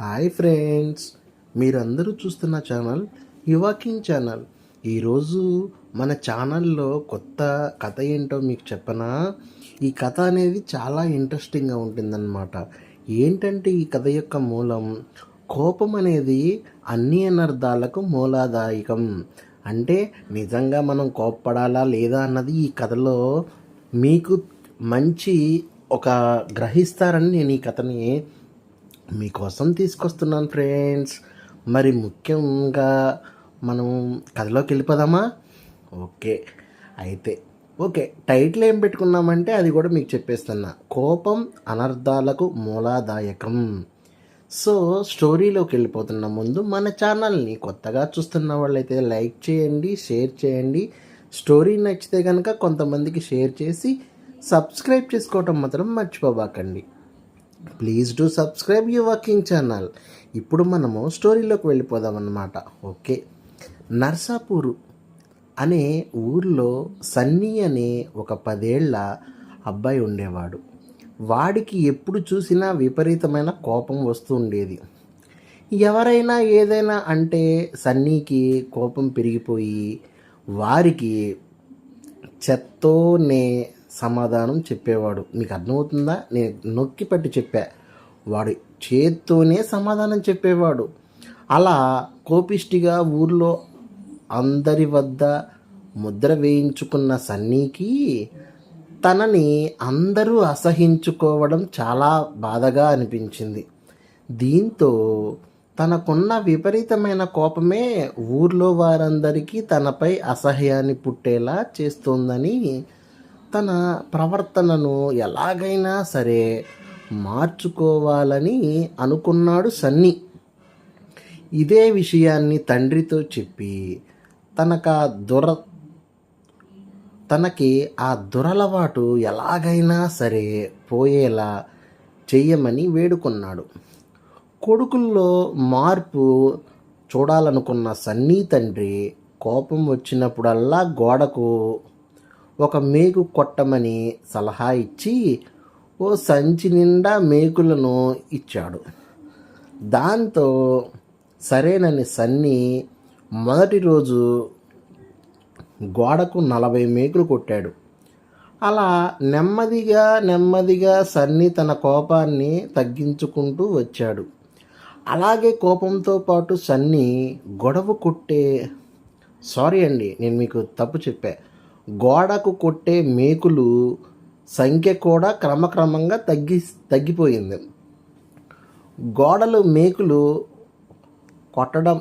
Hi friends మీరందరూ చూస్తున్న channel యువాకింగ్ channel. ఈరోజు మన ఛానల్లో కొత్త కథ ఏంటో మీకు చెప్పనా? ఈ కథ అనేది చాలా ఇంట్రెస్టింగ్గా ఉంటుందన్నమాట. ఏంటంటే ఈ కథ యొక్క మూలం కోపం అనేది అన్ని అనర్థాలకు మూలాదాయకం అంటే నిజంగా మనం కోప్పడాలా లేదా అన్నది ఈ కథలో మీకు మంచి ఒక గ్రహిస్తారని నేను ఈ కథని మీకోసం తీసుకొస్తున్నాను ఫ్రెండ్స్. మరి ముఖ్యంగా మనం కథలోకి వెళ్ళిపోదామా? ఓకే. అయితే ఓకే. టైటిల్ ఏం పెట్టుకున్నామంటే అది కూడా మీకు చెప్పేస్తున్నా. కోపం అనర్థాలకు మూలాదాయకం. సో స్టోరీలోకి వెళ్ళిపోతున్న ముందు మన ఛానల్ని కొత్తగా చూస్తున్న వాళ్ళైతే లైక్ చేయండి షేర్ చేయండి. స్టోరీ నచ్చితే కనుక కొంతమందికి షేర్ చేసి సబ్స్క్రైబ్ చేసుకోవటం మాత్రం మర్చిపోబాకండి. Please do subscribe you working channel ఇప్పుడు మనము స్టోరీలోకి వెళ్ళిపోదాం అన్నమాట. ఓకే నర్సాపూరు అనే ఊర్లో సన్నీ అనే ఒక పదేళ్ళ అబ్బాయి ఉండేవాడు. వాడికి ఎప్పుడు చూసినా విపరీతమైన కోపం వస్తూ ఉండేది. ఎవరైనా ఏదైనా అంటే సన్నీకి కోపం పెరిగిపోయి వారికి చెత్తోనే సమాధానం చెప్పేవాడు. మీకు అర్థమవుతుందా? నేను నొక్కి పట్టి చెప్పా. వాడు చేత్తోనే సమాధానం చెప్పేవాడు. అలా కోపిష్టిగా ఊర్లో అందరి వద్ద ముద్ర వేయించుకున్న సన్నీకి తనని అందరూ అసహించుకోవడం చాలా బాధగా అనిపించింది. దీంతో తనకున్న విపరీతమైన కోపమే ఊర్లో వారందరికీ తనపై అసహ్యాన్ని పుట్టేలా చేస్తోందని తన ప్రవర్తనను ఎలాగైనా సరే మార్చుకోవాలని అనుకున్నాడు సన్నీ. ఇదే విషయాన్ని తండ్రితో చెప్పి తనకు ఆ దుర తనకి ఆ దురలవాటు ఎలాగైనా సరే పోయేలా చెయ్యమని వేడుకున్నాడు. కొడుకుల్లో మార్పు చూడాలనుకున్న సన్నీ తండ్రి కోపం వచ్చినప్పుడల్లా గోడకు ఒక మేకు కొట్టమని సలహా ఇచ్చి ఓ సంచి నిండా మేకులను ఇచ్చాడు. దాంతో సరేనని సన్ని మొదటి రోజు గోడకు నలభై మేకులు కొట్టాడు. అలా నెమ్మదిగా నెమ్మదిగా సన్నీ తన కోపాన్ని తగ్గించుకుంటూ వచ్చాడు. అలాగే కోపంతో పాటు సన్నీ గొడవ కొట్టే సారీ అండి నేను మీకు తప్పు చెప్పా. గోడకు కొట్టే మేకులు సంఖ్య కూడా క్రమక్రమంగా తగ్గి తగ్గిపోయింది. గోడలు మేకులు కొట్టడం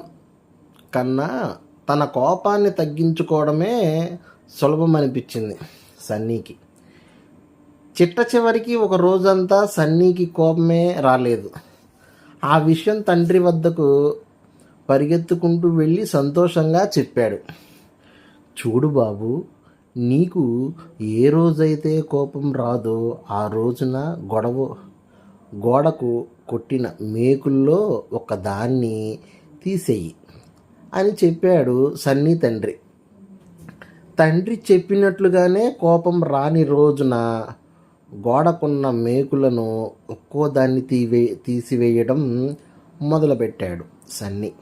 కన్నా తన కోపాన్ని తగ్గించుకోవడమే సులభం అనిపించింది సన్నీకి. చిట్ట చివరికి ఒక రోజంతా సన్నీకి కోపమే రాలేదు. ఆ విషయం తండ్రి వద్దకు పరిగెత్తుకుంటూ వెళ్ళి సంతోషంగా చెప్పాడు. చూడు బాబు నీకు ఏ రోజైతే కోపం రాదో ఆ రోజున గొడవ గోడకు కొట్టిన మేకుల్లో ఒక దాన్ని తీసేయి అని చెప్పాడు సన్నీ తండ్రి. తండ్రి చెప్పినట్లుగానే కోపం రాని రోజున గోడకున్న మేకులను ఒక్కో దాన్ని తీవే తీసివేయడం మొదలుపెట్టాడు సన్నీ.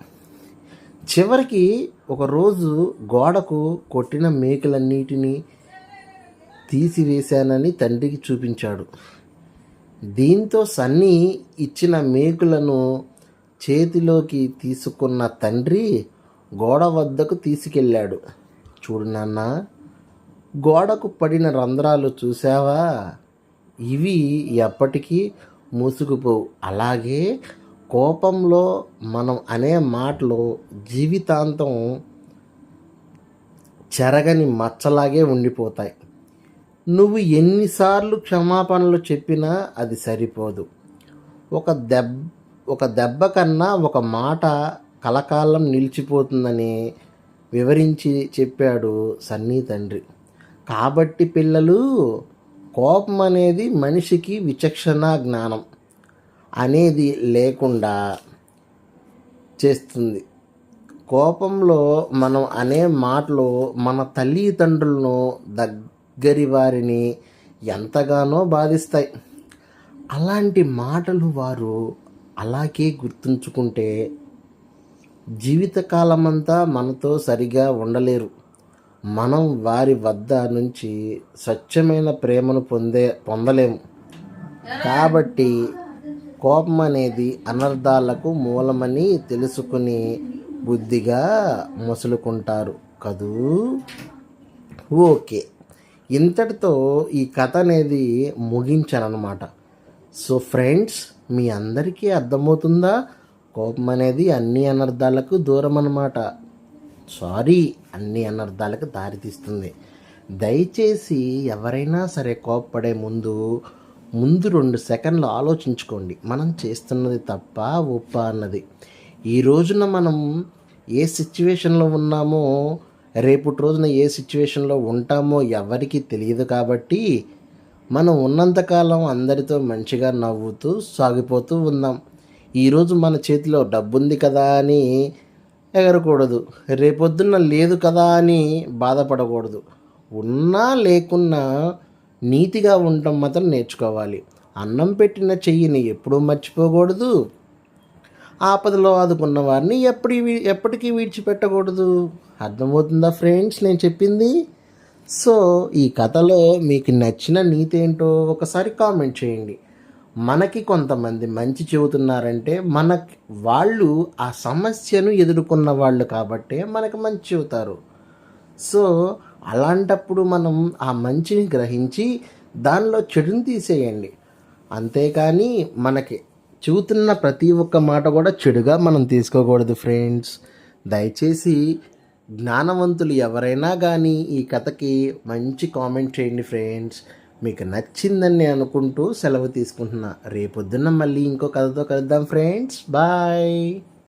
చివరికి ఒకరోజు గోడకు కొట్టిన మేకలన్నిటినీ తీసివేశానని తండ్రికి చూపించాడు. దీంతో సన్నీ ఇచ్చిన మేకులను చేతిలోకి తీసుకున్న తండ్రి గోడ వద్దకు తీసుకెళ్ళాడు. చూడు నాన్న గోడకు పడిన రంధ్రాలు చూసావా ఇవి ఎప్పటికీ మూసుకుపోవు. అలాగే కోపంలో మనం అనే మాటలు జీవితాంతం చెరగని మచ్చలాగే ఉండిపోతాయి. నువ్వు ఎన్నిసార్లు క్షమాపణలు చెప్పినా అది సరిపోదు. ఒక దెబ్బ ఒక దెబ్బ కన్నా ఒక మాట కలకాలం నిలిచిపోతుందని వివరించి చెప్పాడు సన్నీ తండ్రి. కాబట్టి పిల్లలు కోపం అనేది మనిషికి విచక్షణ జ్ఞానం. అనేది లేకుండా చేస్తుంది. కోపంలో మనం అనే మాటలు మన తల్లిదండ్రులను దగ్గరి వారిని ఎంతగానో బాధిస్తాయి. అలాంటి మాటలు వారు అలాగే గుర్తుంచుకుంటే జీవితకాలమంతా మనతో సరిగా ఉండలేరు. మనం వారి వద్ద నుంచి స్వచ్ఛమైన ప్రేమను పొందే పొందలేము. కాబట్టి కోపం అనేది అనర్థాలకు మూలమని తెలుసుకుని బుద్ధిగా మసులుకుంటారు కదూ? ఓకే. ఇంతటితో ఈ కథ అనేది ముగించానమాట సో ఫ్రెండ్స్ మీ అందరికీ అర్థమవుతుందా? కోపం అనేది అన్ని అనర్థాలకు దూరం అనమాట సారీ అన్ని అనర్థాలకు దారితీస్తుంది. దయచేసి ఎవరైనా సరే కోప్పడే ముందు ముందు రెండు సెకండ్లు ఆలోచించుకోండి. మనం చేస్తున్నది తప్ప ఒప్ప అన్నది. ఈ రోజున మనం ఏ సిచ్యువేషన్లో ఉన్నామో రేపటి రోజున ఏ సిచ్యువేషన్లో ఉంటామో ఎవరికీ తెలియదు కాబట్టి మనం ఉన్నంతకాలం అందరితో మంచిగా నవ్వుతూ సాగిపోతూ ఉందాం ఈరోజు మన చేతిలో డబ్బుంది కదా అని ఎగరకూడదు. రేపొద్దున్న లేదు కదా అని బాధపడకూడదు. ఉన్నా లేకున్నా నీతిగా ఉండటం మాత్రం నేర్చుకోవాలి. అన్నం పెట్టిన చెయ్యిని ఎప్పుడూ మర్చిపోకూడదు. ఆపదలో ఆదుకున్న వారిని ఎప్పటి ఎప్పటికీ విడిచిపెట్టకూడదు. అర్థమవుతుందా ఫ్రెండ్స్? నేను చెప్పింది. సో ఈ కథలో మీకు నచ్చిన నీతి ఏంటో ఒకసారి కామెంట్ చేయండి. మనకి కొంతమంది మంచి చెబుతున్నారంటే మన వాళ్ళు ఆ సమస్యను ఎదుర్కొన్న వాళ్ళు కాబట్టే మనకు మంచి చెబుతారు. సో అలాంటప్పుడు మనం ఆ మంచిని గ్రహించి దానిలో చెడుని తీసేయండి. అంతేకాని మనకి చెబుతున్న ప్రతి ఒక్క మాట కూడా చెడుగా మనం తీసుకోకూడదు ఫ్రెండ్స్. దయచేసి జ్ఞానవంతులు ఎవరైనా కానీ ఈ కథకి మంచి కామెంట్ చేయండి ఫ్రెండ్స్. మీకు నచ్చిందని నేను అనుకుంటూ సెలవు తీసుకుంటున్నా. రేపొద్దున్న మళ్ళీ ఇంకో కథతో కలుద్దాం ఫ్రెండ్స్. బాయ్.